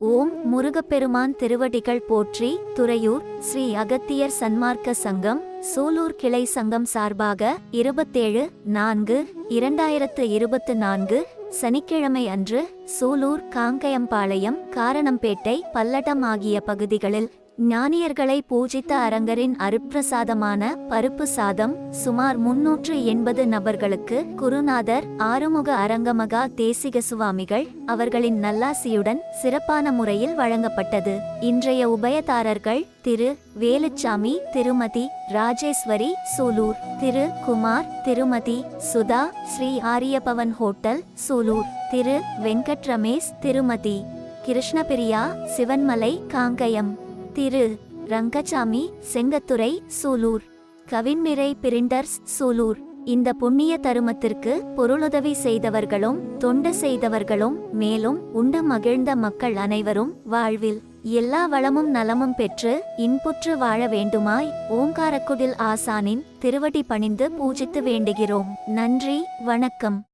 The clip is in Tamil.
ஓம் முருகப்பெருமான் திருவடிகள் போற்றி துறையூர் ஸ்ரீ அகத்தியர் சன்மார்க்க சங்கம் சூலூர் கிளை சங்கம் சார்பாக இருபத்தேழு நான்கு இரண்டாயிரத்து இருபத்து நான்கு சனிக்கிழமை அன்று சூலூர் காங்கயம்பாளையம் காரணம்பேட்டை பல்லடம் ஆகிய பகுதிகளில் ஞானியர்களை பூஜித்த அரங்கரின் அருப்பிரசாதமான பருப்பு சாதம் சுமார் முன்னூற்று எண்பது நபர்களுக்கு குருநாதர் ஆறுமுக அரங்கமகா தேசிக சுவாமிகள் அவர்களின் நல்லாசியுடன் சிறப்பான முறையில் வழங்கப்பட்டது. இன்றைய உபயதாரர்கள் திரு வேலுச்சாமி திருமதி ராஜேஸ்வரி சூலூர் திரு குமார் திருமதி சுதா ஸ்ரீ ஆரியபவன் ஹோட்டல் சூலூர் திரு வெங்கட் ரமேஷ் திருமதி கிருஷ்ணபிரியா சிவன்மலை காங்கயம். திரு. ரங்கசாமி செங்கத்துறை சூலூர். கவின்மிரை பிரிண்டர்ஸ் சூலூர். இந்த புண்ணிய தருமத்திற்கு பொருளுதவி செய்தவர்களும் தொண்டு செய்தவர்களும் மேலும் உண்டு மகிழ்ந்த மக்கள் அனைவரும் வாழ்வில் எல்லா வளமும் நலமும் பெற்று இன்புற்று வாழ வேண்டுமாய் ஓங்காரக்குடில் ஆசானின் திருவடி பணிந்து பூஜித்து வேண்டுகிறோம். நன்றி வணக்கம்.